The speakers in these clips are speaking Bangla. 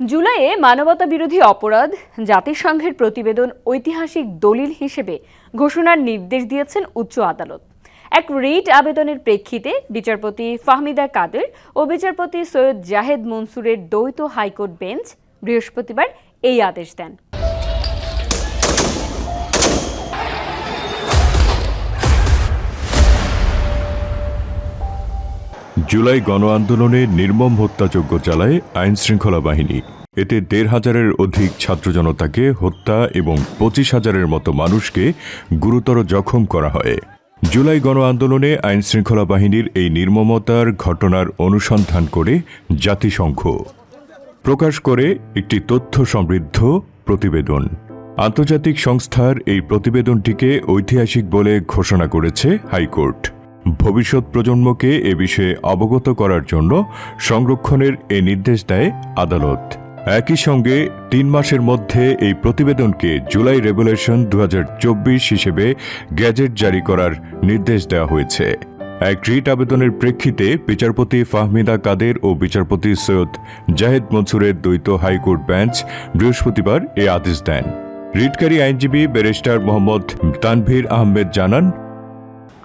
জুলাইয়ে মানবতা বিরোধী অপরাধ, জাতিসংঘের প্রতিবেদন ঐতিহাসিক দলিল হিসেবে ঘোষণার নির্দেশ দিয়েছেন উচ্চ আদালত। এক রিট আবেদনের প্রেক্ষিতে বিচারপতি ফাহমিদা কাদের ও বিচারপতি সৈয়দ জাহেদ মনসুরের দ্বৈত হাইকোর্ট বেঞ্চ বৃহস্পতিবার এই আদেশ দেন। জুলাই গণ আন্দোলনে নির্মম হত্যাযজ্ঞ চালায় আইন শৃঙ্খলা বাহিনী। এতে দেড় হাজারের অধিক ছাত্র জনতাকে হত্যা এবং পঁচিশ হাজারের মতো মানুষকে গুরুতর জখম করা হয়। জুলাই গণ আন্দোলনে আইন শৃঙ্খলা বাহিনীর এই নির্মমতার ঘটনার অনুসন্ধান করে জাতিসংঘ। প্রকাশ করে একটি তথ্য সমৃদ্ধ প্রতিবেদন। আন্তর্জাতিক সংস্থার এই প্রতিবেদনটিকে ঐতিহাসিক বলে ঘোষণা করেছে হাইকোর্ট। ভবিষ্যৎ প্রজন্মকে এ বিষয়ে অবগত করার জন্য সংরক্ষণের এ নির্দেশ দেয় আদালত। একই সঙ্গে তিন মাসের মধ্যে এই প্রতিবেদনকে জুলাই রেগুলেশন দু হাজার চব্বিশ হিসেবে গ্যাজেট জারি করার নির্দেশ দেওয়া হয়েছে। এক রিট আবেদনের প্রেক্ষিতে বিচারপতি ফাহমিদা কাদের ও বিচারপতি সৈয়দ জাহেদ মনসুরের দ্বৈত হাইকোর্ট বেঞ্চ বৃহস্পতিবার এ আদেশ দেন। রিটকারী আইনজীবী ব্যারিস্টার মোহাম্মদ তানভীর আহমেদ জানান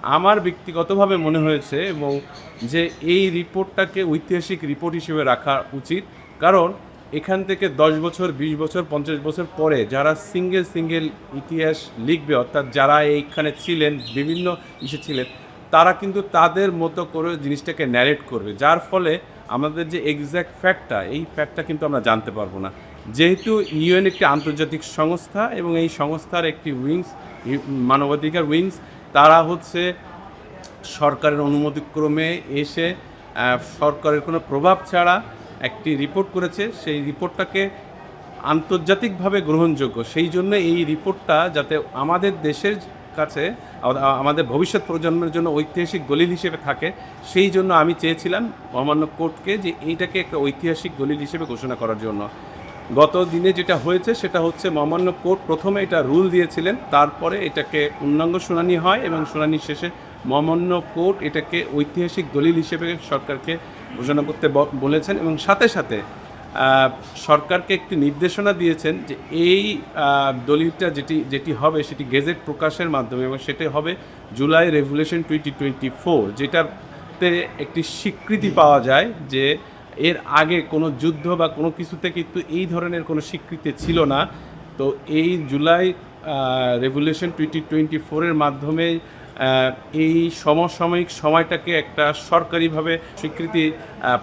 আমার ব্যক্তিগতভাবে মনে হয়েছে এবং যে এই রিপোর্টটাকে ঐতিহাসিক রিপোর্ট হিসেবে রাখা উচিত। কারণ এখান থেকে দশ বছর, বিশ বছর, পঞ্চাশ বছর পরে যারা সিঙ্গেল সিঙ্গেল ইতিহাস লিখবে, অর্থাৎ যারা এইখানে ছিলেন, বিভিন্ন ইসে ছিলেন, তারা কিন্তু তাদের মতো করে জিনিসটাকে ন্যারেট করবে। যার ফলে আমাদের যে এক্স্যাক্ট ফ্যাক্টটা এই ফ্যাক্টটা কিন্তু আমরা জানতে পারব না। যেহেতু ইউএন একটি আন্তর্জাতিক সংস্থা এবং এই সংস্থার একটি উইংস, মানবাধিকার উইংস, তারা হচ্ছে সরকারের অনুমতিক্রমে এসে সরকারের কোনো প্রভাব ছাড়া একটি রিপোর্ট করেছে। সেই রিপোর্টটাকে আন্তর্জাতিকভাবে গ্রহণযোগ্য। সেই জন্য এই রিপোর্টটা যাতে আমাদের দেশের কাছে, আমাদের ভবিষ্যৎ প্রজন্মের জন্য ঐতিহাসিক দলিল হিসেবে থাকে, সেই জন্য আমি চেয়েছিলাম মহামান্য কোর্টকে যে এইটাকে একটা ঐতিহাসিক দলিল হিসেবে ঘোষণা করার জন্য। গত দিনে যেটা হয়েছে সেটা হচ্ছে মহামান্য কোর্ট প্রথমে এটা রুল দিয়েছিলেন, তারপরে এটাকে পূর্ণাঙ্গ শুনানি হয় এবং শুনানি শেষে মহামান্য কোর্ট এটাকে ঐতিহাসিক দলিল হিসেবে সরকারকে ঘোষণা করতে বলেছেন এবং সাথে সাথে সরকারকে একটি নির্দেশনা দিয়েছেন যে এই দলিলটা যেটি যেটি হবে সেটি গেজেট প্রকাশের মাধ্যমে এবং সেটি হবে July revolution twenty twenty four, যেটাতে একটি স্বীকৃতি পাওয়া যায় যে এর আগে কোনো যুদ্ধ বা কোনো কিছুতে কিন্তু এই ধরনের কোনো স্বীকৃতি ছিল না। তো এই জুলাই রেভুলেশন টোয়েন্টি টোয়েন্টি ফোরের মাধ্যমে এই সমসাময়িক সময়টাকে একটা সরকারিভাবে স্বীকৃতি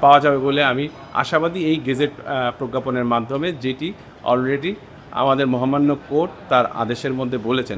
পাওয়া যাবে বলে আমি আশাবাদী এই গেজেট প্রজ্ঞাপনের মাধ্যমে যেটি অলরেডি আমাদের মহামান্য কোর্ট তার আদেশের মধ্যে বলেছেন।